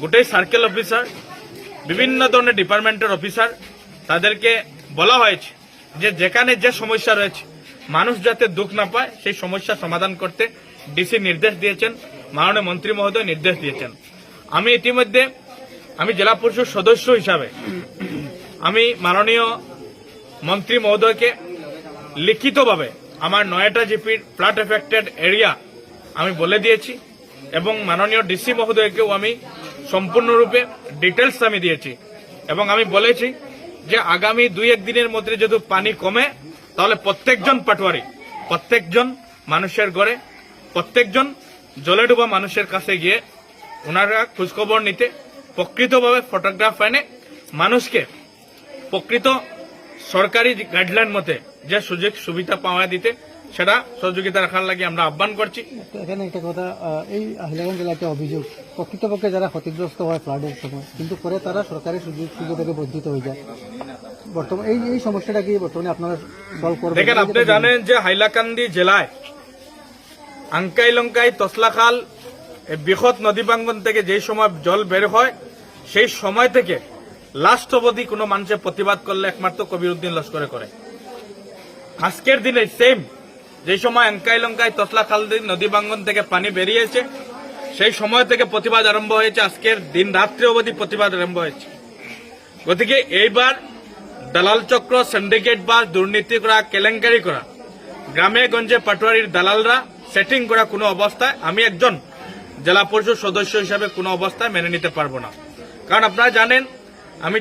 গোটাই circle officer বিভিন্ন ধরনের ডিপার্টমেন্টের অফিসার তাদেরকে বলা হয়েছে যে যেখানে যে সমস্যা রয়েছে, মানুষ যাতে দুঃখ না পায়, সেই সমস্যা সমাধান করতে ডিসি নির্দেশ দিয়েছেন, মাননীয় মন্ত্রী মহোদয় নির্দেশ দিয়েছেন। আমি ইতিমধ্যে, আমি জেলা পরিষদ সদস্য হিসাবে, আমি মাননীয় মন্ত্রী মহোদয়কে লিখিতভাবে আমার নয়টা জিপির ফ্লাড এফেক্টেড এরিয়া আমি বলে দিয়েছি এবং মাননীয় ডিসি মহোদয়কেও আমি সম্পূর্ণরূপে ডিটেলস আমি দিয়েছি। এবং আমি বলেছি যে আগামী দুই এক দিনের মধ্যে যদি পানি কমে, তাহলে প্রত্যেকজন পাটোয়ারি, প্রত্যেকজন মানুষের ঘরে, প্রত্যেকজন জলে ডুবা মানুষের কাছে গিয়ে ওনারা খোঁজখবর নিতে প্রকৃতভাবে ফটোগ্রাফ এনে মানুষকে প্রকৃত সরকারি গাইডলাইন মতে যে সুযোগ সুবিধা পাওয়া দিতে সেটা সহযোগিতা রাখার লাগে আমরা আহ্বান করছি। এখানে একটা কথা এই হাইলাকান্দি একটা অভিযোগ প্রকৃতপক্ষে যারা ক্ষতিগ্রস্ত হয় ফ্লাডের সময় কিন্তু পরে তারা সরকারি সুযোগ সুযোগ থেকে বঞ্চিত হয়ে যায়। বর্তমানে এই এই সমস্যাটা কি বর্তমানে আপনারা সলভ করবেন? দেখেন আপনি জানেন যে হাইলাকান্দি জেলায় আঙ্কাই লঙ্কাই তসলাখাল বৃহৎ নদী বাঙ্গন থেকে যেই সময় জল বের হয় সেই সময় থেকে লাস্ট অবধি কোনো মানুষের প্রতিবাদ করলে একমাত্র কবিরুদ্দিন লস্করে করে। আজকের দিনে সেম যে সময় আঙ্কাই লঙ্কাই তসলাখাল নদী বাঙ্গন থেকে পানি বেরিয়েছে, সেই সময় থেকে প্রতিবাদ আরম্ভ হয়েছে। আজকের দিন রাত্রি অবধি প্রতিবাদ আরম্ভ হয়েছে। গতিকে এইবার দালাল চক্র সিন্ডিকেট বা দুর্নীতি করা, কেলেঙ্কারি করা, গ্রামে, গঞ্জে, পাটোয়ারির দালালরা সেটিং করা কোনো অবস্থায় আমি একজন জেলা পরিষদ সদস্য হিসাবে কোনো অবস্থায় মেনে নিতে পারব না। কারণ আপনারা জানেন, আমি